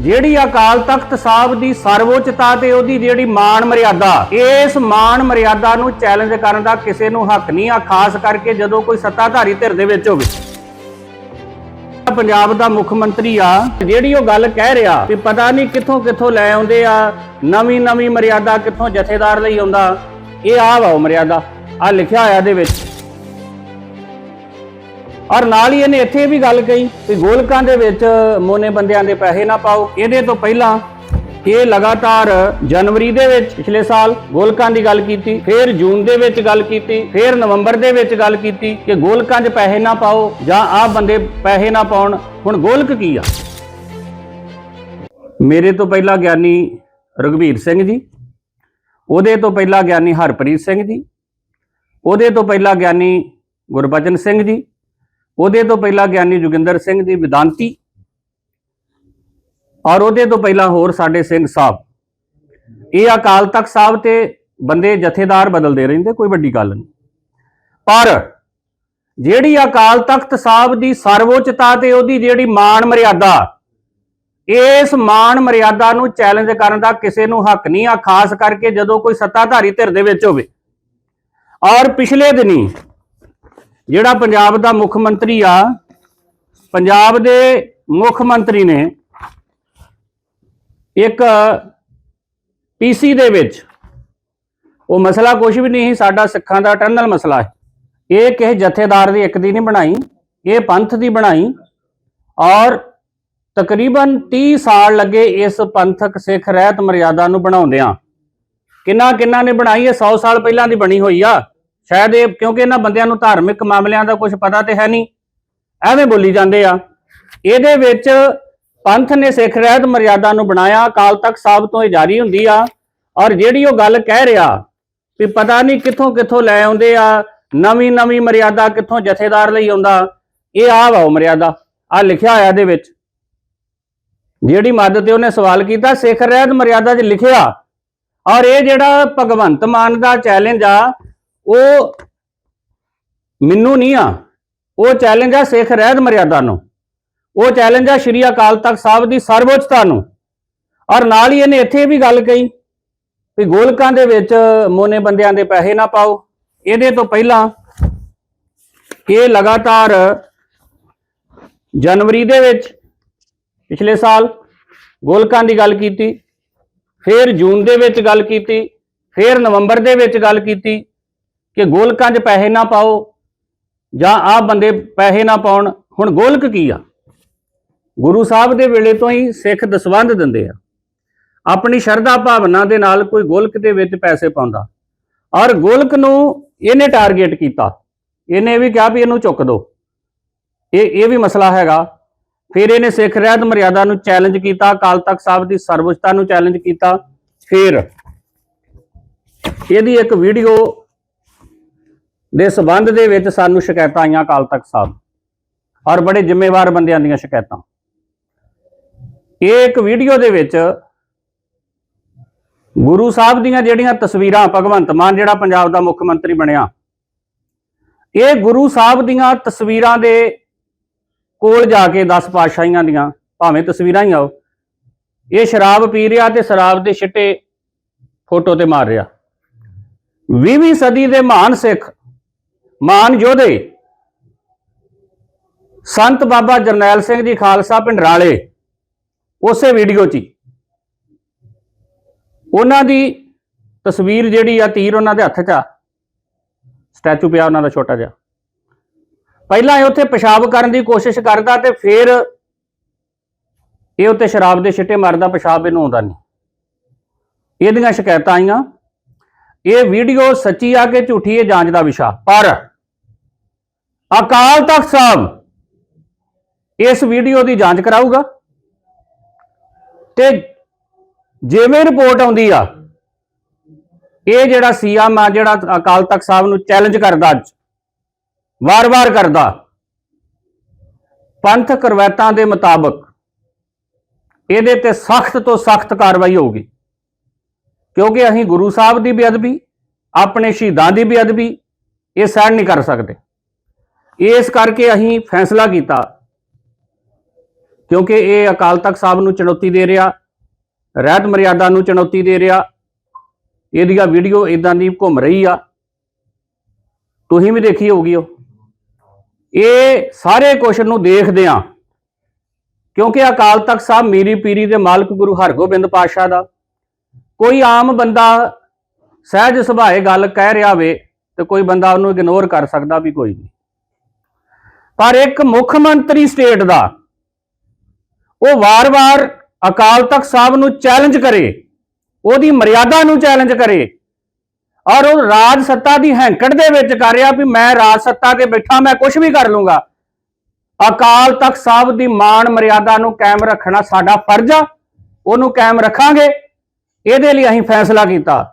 ਜਿਹੜੀ ਅਕਾਲ ਤਖਤ ਸਾਹਿਬ ਦੀ ਸਰਵਉੱਚਤਾ ਤੇ ਉਹਦੀ ਜਿਹੜੀ ਮਾਣ ਮਰਿਆਦਾ, ਇਸ ਮਾਣ ਮਰਿਆਦਾ ਨੂੰ ਚੈਲੰਜ ਕਰਨ ਦਾ ਕਿਸੇ ਨੂੰ ਹੱਕ ਨਹੀਂ ਆ, ਖਾਸ ਕਰਕੇ ਜਦੋਂ ਕੋਈ ਸੱਤਾਧਾਰੀ ਧਿਰ ਦੇ ਵਿੱਚ ਹੋਵੇ। ਪੰਜਾਬ ਦਾ ਮੁੱਖ ਮੰਤਰੀ ਆ, ਜਿਹੜੀ ਉਹ ਗੱਲ ਕਹਿ ਰਿਹਾ ਵੀ ਪਤਾ ਨਹੀਂ ਕਿੱਥੋਂ ਕਿੱਥੋਂ ਲੈ ਆਉਂਦੇ ਆ, ਨਵੀਂ ਨਵੀਂ ਮਰਿਆਦਾ ਕਿੱਥੋਂ ਜਥੇਦਾਰ ਲਈ ਆਉਂਦਾ, ਇਹ ਆ ਵਾ ਉਹ ਮਰਿਆਦਾ ਆ ਲਿਖਿਆ ਹੋਇਆ ਦੇ ਵਿੱਚ। ਔਰ ਨਾਲ ਹੀ ਇਹਨੇ ਇੱਥੇ ਵੀ ਗੱਲ ਕਹੀ ਕਿ ਗੋਲਕਾਂ ਦੇ ਵਿੱਚ ਮੋਨੇ ਬੰਦਿਆਂ ਦੇ ਪੈਸੇ ਨਾ ਪਾਓ। ਇਹਦੇ ਤੋਂ ਪਹਿਲਾਂ ਇਹ ਲਗਾਤਾਰ ਜਨਵਰੀ ਦੇ ਵਿੱਚ ਪਿਛਲੇ ਸਾਲ ਗੋਲਕਾਂ ਦੀ ਗੱਲ ਕੀਤੀ, ਫਿਰ ਜੂਨ ਦੇ ਵਿੱਚ ਗੱਲ ਕੀਤੀ, ਫਿਰ ਨਵੰਬਰ ਦੇ ਵਿੱਚ ਗੱਲ ਕੀਤੀ ਕਿ ਗੋਲਕਾਂ 'ਚ ਪੈਸੇ ਨਾ ਪਾਓ ਜਾਂ ਆਹ ਬੰਦੇ ਪੈਸੇ ਨਾ ਪਾਉਣ। ਹੁਣ ਗੋਲਕ ਕੀ ਆ? ਮੇਰੇ ਤੋਂ ਪਹਿਲਾਂ ਗਿਆਨੀ ਰਘਵੀਰ ਸਿੰਘ ਜੀ, ਉਹਦੇ ਤੋਂ ਪਹਿਲਾਂ ਗਿਆਨੀ ਹਰਪ੍ਰੀਤ ਸਿੰਘ ਜੀ, ਉਹਦੇ ਤੋਂ ਪਹਿਲਾਂ ਗਿਆਨੀ ਗੁਰਬਚਨ ਸਿੰਘ ਜੀ ਉਹਦੇ ਤੋਂ ਪਹਿਲਾਂ ਗਿਆਨੀ ਜੋਗਿੰਦਰ ਸਿੰਘ ਦੀ ਵਿਦਾਂਤੀ ਔਰ ਉਹਦੇ ਤੋਂ ਪਹਿਲਾਂ ਹੋਰ ਸਾਡੇ ਸਿੰਘ ਸਾਹਿਬ। ਇਹ ਅਕਾਲ ਤਖਤ ਸਾਹਿਬ ਤੇ ਬੰਦੇ ਜਥੇਦਾਰ ਬਦਲਦੇ ਰਹਿੰਦੇ, ਕੋਈ ਵੱਡੀ ਗੱਲ ਨਹੀਂ। ਪਰ ਜਿਹੜੀ ਅਕਾਲ ਤਖਤ ਸਾਹਿਬ ਦੀ ਸਰਵਉੱਚਤਾ ਤੇ ਉਹਦੀ ਜਿਹੜੀ ਮਾਣ ਮਰਿਆਦਾ, ਇਸ ਮਾਣ ਮਰਿਆਦਾ ਨੂੰ ਚੈਲੰਜ ਕਰਨ ਦਾ ਕਿਸੇ ਨੂੰ ਹੱਕ ਨਹੀਂ ਆ, ਖਾਸ ਕਰਕੇ ਜਦੋਂ ਕੋਈ ਸੱਤਾਧਾਰੀ ਧਿਰ ਦੇ ਵਿੱਚ ਹੋਵੇ। ਔਰ ਪਿਛਲੇ ਦਿਨੀ ਜਿਹੜਾ ਪੰਜਾਬ ਦਾ ਮੁੱਖ ਮੰਤਰੀ ਆ, ਪੰਜਾਬ ਦੇ ਮੁੱਖ ਮੰਤਰੀ ਨੇ ਇੱਕ ਪੀਸੀ ਦੇ ਵਿੱਚ ਉਹ ਮਸਲਾ ਕੁਝ ਵੀ ਨਹੀਂ ਸੀ ਸਾਡਾ ਸਿੱਖਾਂ ਦਾ ਟਰਨਲ ਮਸਲਾ ਹੈ। ਇਹ ਕਿਸੇ ਜਥੇਦਾਰ ਦੀ ਇੱਕ ਦੀ ਨਹੀਂ ਬਣਾਈ, ਇਹ ਪੰਥ ਦੀ ਬਣਾਈ ਔਰ ਤਕਰੀਬਨ 30 ਸਾਲ ਲੱਗੇ ਇਸ ਪੰਥਕ ਸਿੱਖ ਰਹਿਤ ਮਰਿਆਦਾ ਨੂੰ ਬਣਾਉਂਦਿਆਂ। ਕਿੰਨਾ ਕਿੰਨਾ ਨੇ ਬਣਾਈ, ਇਹ 100 ਸਾਲ ਪਹਿਲਾਂ ਦੀ ਬਣੀ ਹੋਈ ਆ। ਸ਼ਾਇਦ ਇਹ ਕਿਉਂਕਿ ਇਹਨਾਂ ਬੰਦਿਆਂ ਨੂੰ ਧਾਰਮਿਕ ਮਾਮਲਿਆਂ ਦਾ ਕੁਝ ਪਤਾ ਤੇ ਹੈ ਨਹੀਂ। ਐਵੇਂ ਬੋਲੀ ਜਾਂਦੇ ਆ। ਇਹਦੇ ਵਿੱਚ ਪੰਥ ਨੇ ਸਿੱਖ ਰਹਿਤ ਮਰਿਆਦਾ ਨੂੰ ਬਣਾਇਆ, ਅਕਾਲ ਤਖਤ ਸਾਹਿਬ ਤੋਂ ਇਹ ਜਾਰੀ ਹੁੰਦੀ ਆ। ਔਰ ਜਿਹੜੀ ਉਹ ਗੱਲ ਕਹਿ ਰਿਹਾ ਵੀ ਪਤਾ ਨਹੀਂ ਕਿੱਥੋਂ ਕਿੱਥੋਂ ਲੈ ਆਉਂਦੇ ਆ, ਨਵੀਂ ਨਵੀਂ ਮਰਿਆਦਾ ਕਿੱਥੋਂ ਜਥੇਦਾਰ ਲਈ ਆਉਂਦਾ, ਇਹ ਆ ਵਾ ਉਹ ਮਰਿਆਦਾ ਆ ਲਿਖਿਆ ਹੋਇਆ ਇਹਦੇ ਵਿੱਚ। ਜਿਹੜੀ ਮਦਦ ਤੇ ਉਹਨੇ ਸਵਾਲ ਕੀਤਾ, ਸਿੱਖ ਰਹਿਤ ਮਰਿਆਦਾ 'ਚ ਲਿਖਿਆ। ਔਰ ਇਹ ਜਿਹੜਾ ਭਗਵੰਤ ਮਾਨ ਦਾ ਚੈਲੰਜ ਆ ਉਹ ਮੈਨੂੰ ਨਹੀਂ ਆ। ਉਹ ਚੈਲੰਜ ਆ ਸਿੱਖ ਰਹਿਤ ਮਰਿਆਦਾ ਨੂੰ। ਉਹ ਚੈਲੰਜ ਆ ਸ਼੍ਰੀ ਅਕਾਲ ਤਖਤ ਸਾਹਿਬ ਦੀ ਸਰਵਉੱਚਤਾ ਨੂੰ। ਔਰ ਨਾਲ ਹੀ ਇਹਨੇ ਇੱਥੇ ਵੀ ਗੱਲ ਕਹੀ ਵੀ ਗੋਲਕਾਂ ਦੇ ਵਿੱਚ ਮੋਨੇ ਬੰਦਿਆਂ ਦੇ ਪੈਸੇ ਨਾ ਪਾਓ। ਇਹਦੇ ਤੋਂ ਪਹਿਲਾਂ ਇਹ ਲਗਾਤਾਰ ਜਨਵਰੀ ਦੇ ਵਿੱਚ ਪਿਛਲੇ ਸਾਲ ਗੋਲਕਾਂ ਦੀ ਗੱਲ ਕੀਤੀ, ਫਿਰ ਜੂਨ ਦੇ ਵਿੱਚ ਗੱਲ ਕੀਤੀ, ਫਿਰ ਨਵੰਬਰ ਦੇ ਵਿੱਚ ਗੱਲ ਕੀਤੀ। ਕਿ ਗੋਲਕਾਂ 'ਚ ਪੈਸੇ ਨਾ ਪਾਓ ਜਾਂ ਆਹ ਬੰਦੇ ਪੈਸੇ ਨਾ ਪਾਉਣ, ਹੁਣ ਗੋਲਕ ਕੀ ਆ? ਗੁਰੂ ਸਾਹਿਬ ਦੇ ਵੇਲੇ ਤੋਂ ਹੀ ਸਿੱਖ ਦਸਵੰਧ ਦਿੰਦੇ ਆ। ਆਪਣੀ ਸ਼ਰਧਾ ਭਾਵਨਾ ਦੇ ਨਾਲ ਕੋਈ ਗੋਲਕ ਦੇ ਵਿੱਚ ਪੈਸੇ ਪਾਉਂਦਾ। ਔਰ ਗੋਲਕ ਨੂੰ ਇਹਨੇ ਟਾਰਗੇਟ ਕੀਤਾ। ਇਹਨੇ ਵੀ ਕਿਹਾ ਵੀ ਇਹਨੂੰ ਚੁੱਕ ਦਿਓ ਇਹ ਇਹ ਵੀ ਮਸਲਾ ਹੈਗਾ। ਫਿਰ ਇਹਨੇ ਸਿੱਖ ਰਹਿਤ ਮਰਿਆਦਾ ਨੂੰ ਚੈਲੰਜ ਕੀਤਾ, ਅਕਾਲ ਤਖਤ ਸਾਹਿਬ ਦੀ ਸਰਵਉੱਚਤਾ ਨੂੰ ਚੈਲੰਜ ਕੀਤਾ। ਫਿਰ ਇਹਦੀ ਇੱਕ ਵੀਡੀਓ ਦੇ ਸਬੰਧ ਦੇ ਵਿੱਚ ਸਾਨੂੰ ਸ਼ਿਕਾਇਤਾਂ ਆਈਆਂ ਅਕਾਲ ਤਖਤ ਸਾਹਿਬ ਔਰ ਬੜੇ ਜ਼ਿੰਮੇਵਾਰ ਬੰਦਿਆਂ ਦੀਆਂ ਸ਼ਿਕਾਇਤਾਂ। ਇਹ ਇੱਕ ਵੀਡੀਓ ਦੇ ਵਿੱਚ ਗੁਰੂ ਸਾਹਿਬ ਦੀਆਂ ਜਿਹੜੀਆਂ ਤਸਵੀਰਾਂ, ਭਗਵੰਤ ਮਾਨ ਜਿਹੜਾ ਪੰਜਾਬ ਦਾ ਮੁੱਖ ਮੰਤਰੀ ਬਣਿਆ, ਇਹ ਗੁਰੂ ਸਾਹਿਬ ਦੀਆਂ ਤਸਵੀਰਾਂ ਦੇ ਕੋਲ ਜਾ ਕੇ 10 ਪਾਤਸ਼ਾਹੀਆਂ ਦੀਆਂ, ਭਾਵੇਂ ਤਸਵੀਰਾਂ ਹੀ ਆਓ ਇਹ ਸ਼ਰਾਬ ਪੀ ਰਿਹਾ ਤੇ ਸ਼ਰਾਬ ਦੇ ਛਿੱਟੇ ਫੋਟੋ ਤੇ ਮਾਰ ਰਿਹਾ। 20ਵੀਂ ਸਦੀ ਦੇ ਮਹਾਨ ਸਿੱਖ ਮਾਨ ਯੋਧੇ, ਸੰਤ ਬਾਬਾ ਜਰਨੈਲ ਸਿੰਘ ਜੀ ਖਾਲਸਾ ਪਿੰਡਰਾਲੇ ਉਸੇ ਵੀਡੀਓ 'ਚ ਹੀ। ਉਹਨਾਂ ਦੀ ਤਸਵੀਰ ਜਿਹੜੀ ਆ ਤੀਰ ਉਹਨਾਂ ਦੇ ਹੱਥ 'ਚ ਆ। ਸਟੈਚੂ ਪਿਆ ਉਹਨਾਂ ਦਾ ਛੋਟਾ ਜਿਹਾ। ਪਹਿਲਾਂ ਇਹ ਉੱਥੇ ਪਿਸ਼ਾਬ ਕਰਨ ਦੀ ਕੋਸ਼ਿਸ਼ ਕਰਦਾ ਤੇ ਫਿਰ ਇਹ ਉੱਤੇ ਸ਼ਰਾਬ ਦੇ ਛਿੱਟੇ ਮਾਰਦਾ ਪਿਸ਼ਾਬ ਇਹਨੂੰ ਆਉਂਦਾ ਨਹੀਂ। ਇਹਦੀਆਂ ਸ਼ਿਕਾਇਤਾਂ ਆਈਆਂ। ਇਹ ਵੀਡੀਓ ਸੱਚੀ ਆ ਕਿ ਝੂਠੀ ਇਹ ਜਾਂਚ ਦਾ ਵਿਸ਼ਾ। ਪਰ ਅਕਾਲ ਤਖਤ ਸਾਹਿਬ ਇਸ ਵੀਡੀਓ ਦੀ ਜਾਂਚ ਕਰਾਊਗਾ ਤੇ ਜਿਵੇਂ ਰਿਪੋਰਟ ਆਉਂਦੀ ਆ, ਇਹ ਜਿਹੜਾ ਸੀਐਮ ਆ, ਜਿਹੜਾ ਅਕਾਲ ਤਖਤ ਸਾਹਿਬ ਨੂੰ ਚੈਲੰਜ ਕਰਦਾ ਵਾਰ-ਵਾਰ ਕਰਦਾ, ਪੰਥ ਰਵਾਇਤਾਂ ਦੇ ਮੁਤਾਬਕ ਇਹਦੇ ਤੇ ਸਖਤ ਤੋਂ ਸਖਤ ਕਾਰਵਾਈ ਹੋਊਗੀ। ਕਿਉਂਕਿ ਅਸੀਂ ਗੁਰੂ ਸਾਹਿਬ ਦੀ ਬੇਅਦਬੀ, ਆਪਣੇ ਸ਼ਹੀਦਾਂ ਦੀ ਬੇਅਦਬੀ, ਇਹ ਸਹਿਣ ਨਹੀਂ ਕਰ ਸਕਦੇ। ਇਸ ਕਰਕੇ ਅਸੀਂ ਫੈਸਲਾ ਕੀਤਾ, ਕਿਉਂਕਿ ਇਹ ਅਕਾਲ ਤਖਤ ਸਾਹਿਬ ਨੂੰ ਚੁਣੌਤੀ ਦੇ ਰਿਹਾ, ਰਹਿਤ ਮਰਿਆਦਾ ਨੂੰ ਚੁਣੌਤੀ ਦੇ ਰਿਹਾ, ਇਹਦੀਆਂ ਵੀਡੀਓ ਇਦਾਂ ਦੀ ਘੁੰਮ ਰਹੀ ਆ। ਤੁਸੀਂ ਵੀ ਦੇਖੀ ਹੋਊਗੀ ਉਹ। ਇਹ ਸਾਰੇ ਕੁਛ ਨੂੰ ਦੇਖਦੇ ਆ ਕਿਉਂਕਿ ਅਕਾਲ ਤਖਤ ਸਾਹਿਬ ਮੀਰੀ ਪੀਰੀ ਦੇ ਮਾਲਕ ਗੁਰੂ ਹਰਗੋਬਿੰਦ ਪਾਤਸ਼ਾਹ ਦਾ ਕੋਈ ਆਮ ਬੰਦਾ ਸਹਿਜ ਸੁਭਾਏ ਗੱਲ ਕਹਿ ਰਿਹਾ ਵੇ ਤੇ ਕੋਈ ਬੰਦਾ ਉਹਨੂੰ ਇਗਨੋਰ ਕਰ ਸਕਦਾ ਵੀ ਕੋਈ ਨਹੀਂ। ਪਰ ਇੱਕ ਮੁੱਖ ਮੰਤਰੀ ਸਟੇਟ ਦਾ ਉਹ ਵਾਰ-ਵਾਰ ਅਕਾਲ ਤਖਤ ਸਾਹਿਬ ਨੂੰ ਚੈਲੰਜ ਕਰੇ, ਉਹਦੀ ਮਰਿਆਦਾ ਨੂੰ ਚੈਲੰਜ ਕਰੇ ਔਰ ਉਹ ਰਾਜ ਸੱਤਾ ਦੀ ਹੈਂਕੜ ਦੇ ਵਿੱਚ ਕਰ ਰਿਹਾ ਵੀ ਮੈਂ ਰਾਜ ਸੱਤਾ ਤੇ ਬੈਠਾ, ਮੈਂ ਕੁਝ ਵੀ ਕਰ ਲੂੰਗਾ। ਅਕਾਲ ਤਖਤ ਸਾਹਿਬ ਦੀ ਮਾਣ ਮਰਿਆਦਾ ਨੂੰ ਕਾਇਮ ਰੱਖਣਾ ਸਾਡਾ ਫਰਜ਼ ਆ, ਉਹਨੂੰ ਕਾਇਮ ਰੱਖਾਂਗੇ। ਇਹਦੇ ਲਈ ਅਸੀਂ ਫੈਸਲਾ ਕੀਤਾ।